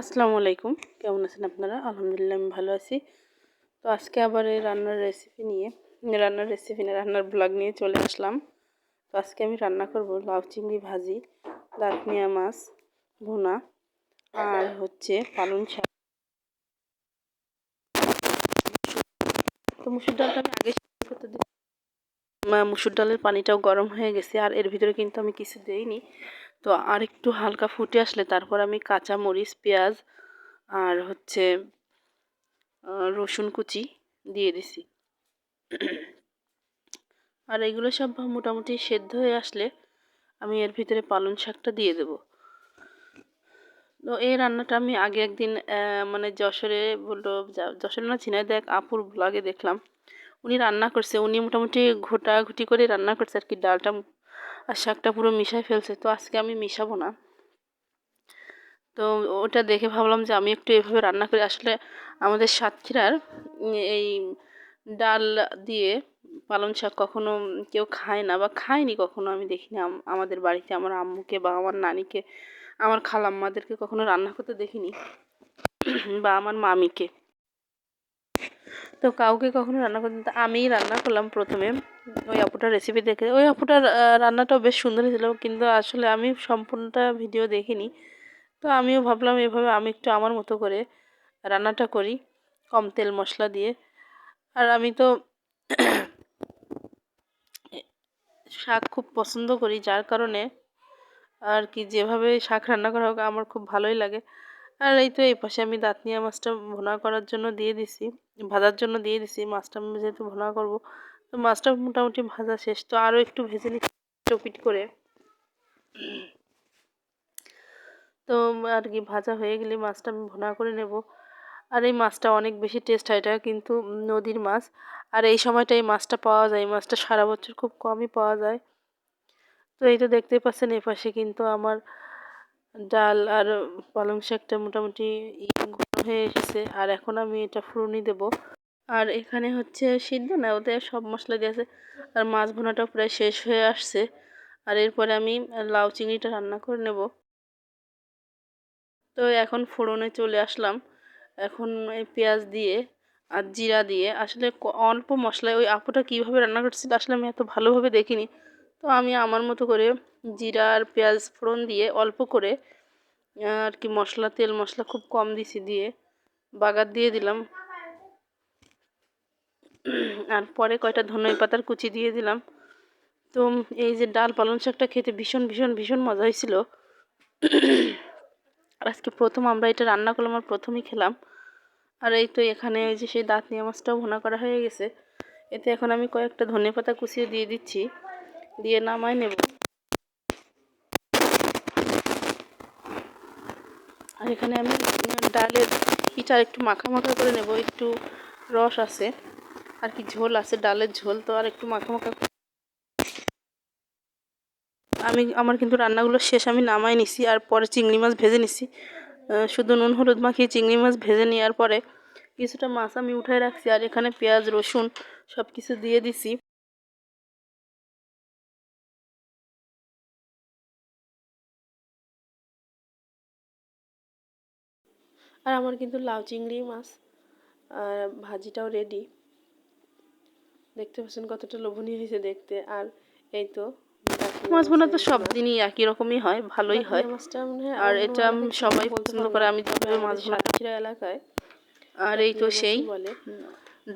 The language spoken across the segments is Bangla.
আসসালামু আলাইকুম। কেমন আছেন আপনারা? আলহামদুলিল্লাহ, আমি ভালো আছি। তো আজকে আবার এই রান্নার রেসিপি নিয়ে, রান্নার রেসিপি না, রান্নার ব্লগ নিয়ে চলে আসলাম। তো আজকে আমি রান্না করব লাউ চিংড়ি ভাজি, দাঁতনিয়া মাছ, ভুনা আর হচ্ছে পালং শাক। তো মুসুর ডালটা আমি আগে করতে দিই মুসুর ডালের পানিটাও গরম হয়ে গেছে, আর এর ভিতরে কিন্তু আমি কিছু দেইনি। তো আর একটু হালকা ফুটে আসলে তারপর আমি কাঁচা মরিচ, পেঁয়াজ আর হচ্ছে রসুন কুচি দিয়ে দিছি। আর এগুলো সব মোটামুটি সেদ্ধ হয়ে আসলে আমি এর ভিতরে পালং শাকটা দিয়ে দেব। তো এই রান্নাটা আমি আগে একদিন মানে যশোরে বলল যশোরে না ঝিনাইদহ দেখ আপুর ব্লগে দেখলাম। উনি রান্না করছে, উনি মোটামুটি ঘোটাঘুটি করে রান্না করছে আর কি, ডালটা আর শাকটা পুরো মিশাই ফেলছে। তো আজকে আমি মিশাবো না। তো ওটা দেখে ভাবলাম যে আমি একটু এভাবে রান্না করি। আসলে আমাদের সাতক্ষীরার এই ডাল দিয়ে পালং শাক কখনো কেউ খায় না বা খায়নি কখনো, আমি দেখিনি। আম- আমাদের বাড়িতে আমার আম্মুকে বা আমার নানিকে, আমার খালাম্মাদেরকে কখনো রান্না করতে দেখিনি, বা আমার মামিকে। তো কাউকে কখনো রান্না করতে তো আমিই রান্না করলাম প্রথমে। ওই আপুটার রেসিপি দেখে ওই আপুটার রান্নাটাও বেশ সুন্দর ছিল, কিন্তু আসলে আমি সম্পূর্ণটা ভিডিও দেখিনি। তো আমিও ভাবলাম এভাবে আমি একটু আমার মতো করে রান্নাটা করি, কম তেল মশলা দিয়ে। আর আমি তো শাক খুব পছন্দ করি, যার কারণে আর কি যেভাবে শাক রান্না করা হোক, আমার খুব ভালোই লাগে। আর এই তো এই পাশে আমি দাঁতনিয়া মাছটা ভোনা করার জন্য দিয়ে দিছি, ভাজার জন্য দিয়ে দিছি। মাছটা আমি যেহেতু ভোনা করব, তো মাছটা মোটামুটি ভাজা শেষ। তো আরও একটু ভেজে নিচ্ছি চপিট করে। তো আর কি, ভাজা হয়ে গেলে মাছটা আমি ভোনা করে নেব। আর এই মাছটা অনেক বেশি টেস্ট হয়, এটা কিন্তু নদীর মাছ। আর এই সময়টা এই মাছটা পাওয়া যায়, এই মাছটা সারা বছর খুব কমই পাওয়া যায়। তো এই তো দেখতেই পাচ্ছেন এই পাশে কিন্তু আমার ডাল আর পালং শাকটা মোটামুটি ই হয়ে এসেছে। আর এখন আমি এটা ফুরনি দেব। আর এখানে হচ্ছে সিদ্ধ না, ওতে সব মশলা দিয়ে আছে। আর মাছ ভুনাটা প্রায় শেষ হয়ে আসছে। আর এরপরে আমি লাউ চিংড়িটা রান্না করে নেব। তো এখন ফোড়নে চলে আসলাম। এখন পেঁয়াজ দিয়ে আর জিরা দিয়ে। আসলে অল্প মশলায় ওই আপুটা কীভাবে রান্না করছিল আসলে আমি এত ভালোভাবে দেখিনি। তো আমি আমার মতো করে জিরা আর পেঁয়াজ ফোড়ন দিয়ে অল্প করে, আর কি মশলা, তেল মশলা খুব কম দিছি দিয়ে বাগার দিয়ে দিলাম। আর পরে কয়টা ধনে পাতার কুচি দিয়ে দিলাম। তো এই যে ডাল পালং শাকটা খেতে ভীষণ ভীষণ ভীষণ মজা হয়েছিল। আজকে প্রথম আমরা এটা রান্না করলাম আর প্রথমই খেলাম। আর এই তো এখানে ওই যে সেই দাঁতনিয়া মাছটাও ভুনা করা হয়ে গেছে। এতে এখন আমি কয়েকটা ধনে পাতা কুচিয়ে দিয়ে দিচ্ছি। দিয়ে নামাই নেব। আর এখানে আমি ডালের পিঠা একটু মাখা মাখা করে নেব, একটু রস আছে, আর কি ঝোল আছে, ডালের ঝোল তো আর একটু মাখা মাখা আমি, আমার কিন্তু রান্নাগুলো শেষ, আমি নামাই নিছি, আর পরে চিংড়ি মাছ ভেজে নিছি। শুধু নুন, হলুদ মাখিয়ে চিংড়ি মাছ ভেজে নেওয়ার পরে কিছুটা মাছ আমি উঠাই রাখছি, আর এখানে পেঁয়াজ, রসুন সব কিছু দিয়ে দিছি। আর আমার কিন্তু লাউ চিংড়ি মাছ আর ভাজিটাও রেডি দেখতে পাচ্ছেন কতটা লোভনীয় হয়েছে দেখতে। আর এই তো মাছ বোনা তো সব দিনই একই রকমই হয় ভালোই হয়। মাছটা মনে আর এটা সবাই পছন্দ করে আমি যেভাবে মাছ আমাদের এলাকায়। আর এই তো সেই বলে।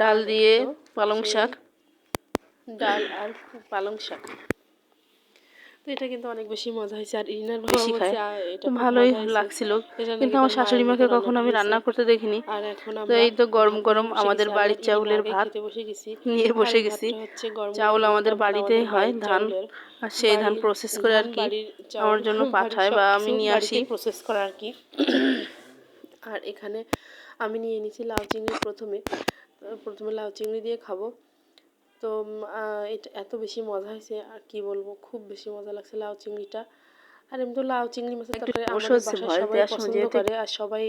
ডাল দিয়ে পালং শাক। ডাল আর পালং শাক। তো এটা কিন্তু অনেক বেশি মজা হয়েছে। আর ইনার বেশি খায়। ভালোই লাগছিল। কিন্তু আমার শাশুড়ি মাকে কখনো আমি রান্না করতে দেখিনি। আর এখন তো এই তো গরম গরম আমাদের বাড়ির চাউলের ভাত বসে গেছি। নিয়ে বসে গেছি। চাউল আমাদের বাড়িতেই হয় ধান। আর সেই ধান প্রসেস করে আর কি আমার জন্য পাঠায় বা আমি নিয়ে আসি। প্রসেস করা আর কি। আর এখানে আমি নিয়ে নিয়েছি লাউ চিংড়ি প্রথমে। প্রথমে লাউ চিংড়ি দিয়ে খাব। তো এটা এত বেশি মজা হয়েছে আর কি বলব খুব বেশি মজা লাগছে লাউ চিংড়িটা। আর এমনি তো লাউ চিংড়ি মাছের তরকারি আমাদের বাসায় সবাই পছন্দ করে আর সবাই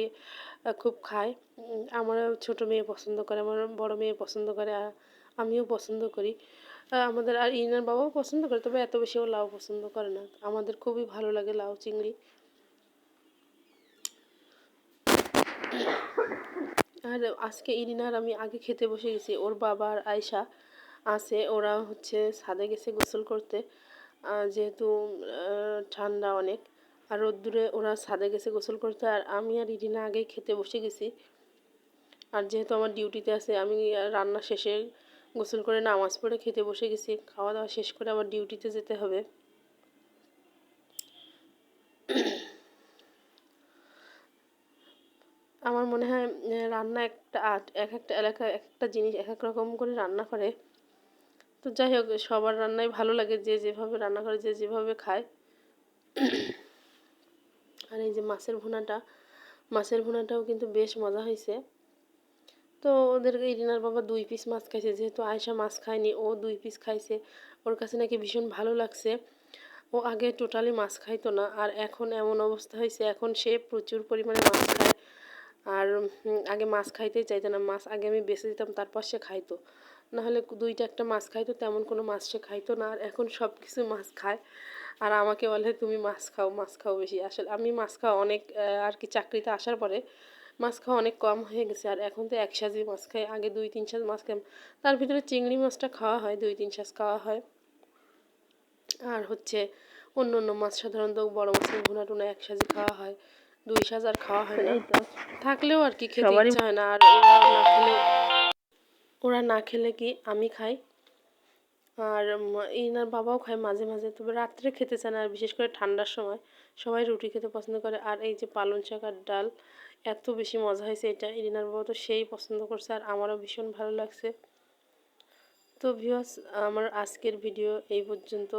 খুব খায়। উম, আমারও ছোট মেয়ে পছন্দ করে আমার বড় মেয়ে পছন্দ করে আর আমিও পছন্দ করি। আমাদের আর ইনার বাবাও পছন্দ করে তবে এত বেশি ও লাউ পছন্দ করে না। আমাদের খুবই ভালো লাগে লাউ চিংড়ি। আর আজকে ইরিনার আমি আগে খেতে বসে গেছি ওর বাবা আর আয়সা আছে, ওরা হচ্ছে ছাদে গেছে গোসল করতে। যেহেতু ঠান্ডা অনেক, আর রোদ্দুরে ওরা ছাদে গেছে গোসল করতে, আর আমি আর ইরিনা আগেই খেতে বসে গেছি। আর যেহেতু আমার ডিউটিতে আছে, আমি রান্না শেষে গোসল করে নামাজ পড়ে খেতে বসে গেছি। খাওয়া দাওয়া শেষ করে আবার ডিউটিতে যেতে হবে। আমার মনে হয় রান্না একটা আর্ট, এক একটা এলাকা এক একটা জিনিস এক এক রকম করে রান্না করে। তো যাই হোক, সবার রান্নাই ভালো লাগে যে যেভাবে রান্না করে, যে যেভাবে খায়। আর এই যে মাছের ভুনাটা, মাছের ভুনাটাও কিন্তু বেশ মজা হয়েছে। তো ওদেরকে ইরিনার বাবা দুই পিস মাছ খাইছে, যেহেতু আয়সা মাছ খায়নি, ও দুই পিস খাইছে। ওর কাছে নাকি ভীষণ ভালো লাগছে। ও আগে টোটালি মাছ খাইতো না, আর এখন এমন অবস্থা হয়েছে, এখন সে প্রচুর পরিমাণে মাছ আর আগে মাছ খাইতেই চাইতো না। মাছ আগে আমি বেছে দিতাম, তারপর সে খাইতো। নাহলে দুইটা একটা মাছ খাইতো, তেমন কোনো মাছ সে খাইতো না। আর এখন সব কিছু মাছ খায়। আর আমাকে বলে, তুমি মাছ খাও মাছ খাও বেশি। আসলে আমি মাছ খাওয়া অনেক আর কি চাকরিতে আসার পরে মাছ খাওয়া অনেক কম হয়ে গেছে। আর এখন তো এক সাজি মাছ খাই, আগে দুই তিন সাজ মাছ খাই তার ভিতরে চিংড়ি মাছটা খাওয়া হয়, দুই তিন সাজ খাওয়া হয়। আর হচ্ছে অন্য অন্য মাছ, সাধারণত বড় মাছের ভুনা টুনা এক সাজি খাওয়া হয়। দুই সাজ আর খাওয়া হয় না। থাকলেও আর কি খেতে ইচ্ছা হয় না আর ওরা না খেলে ওরা না খেলে কি আমি খাই। আর ইনার বাবাও খায় মাঝে মাঝে তবে রাত্রে খেতে চায় না আর বিশেষ করে ঠান্ডার সময়। সবাই রুটি খেতে পছন্দ করে আর এই যে পালং শাক আর ডাল এত বেশি মজা হয়েছে এটা। ইরিনার বাবা তো সেই পছন্দ করছে আর আমারও ভীষণ ভালো লাগছে। তো ভিউয়ার্স আমার আজকের ভিডিও এই পর্যন্ত।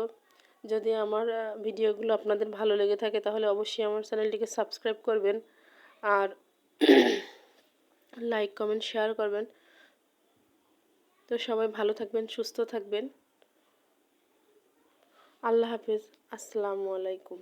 যদি আমার ভিডিওগুলো আপনাদের ভালো লেগে থাকে তাহলে অবশ্যই আমার চ্যানেলটিকে সাবস্ক্রাইব করবেন আর লাইক কমেন্ট শেয়ার করবেন। তো সবাই ভালো থাকবেন, সুস্থ থাকবেন। আল্লাহ হাফিজ। আসসালামু আলাইকুম।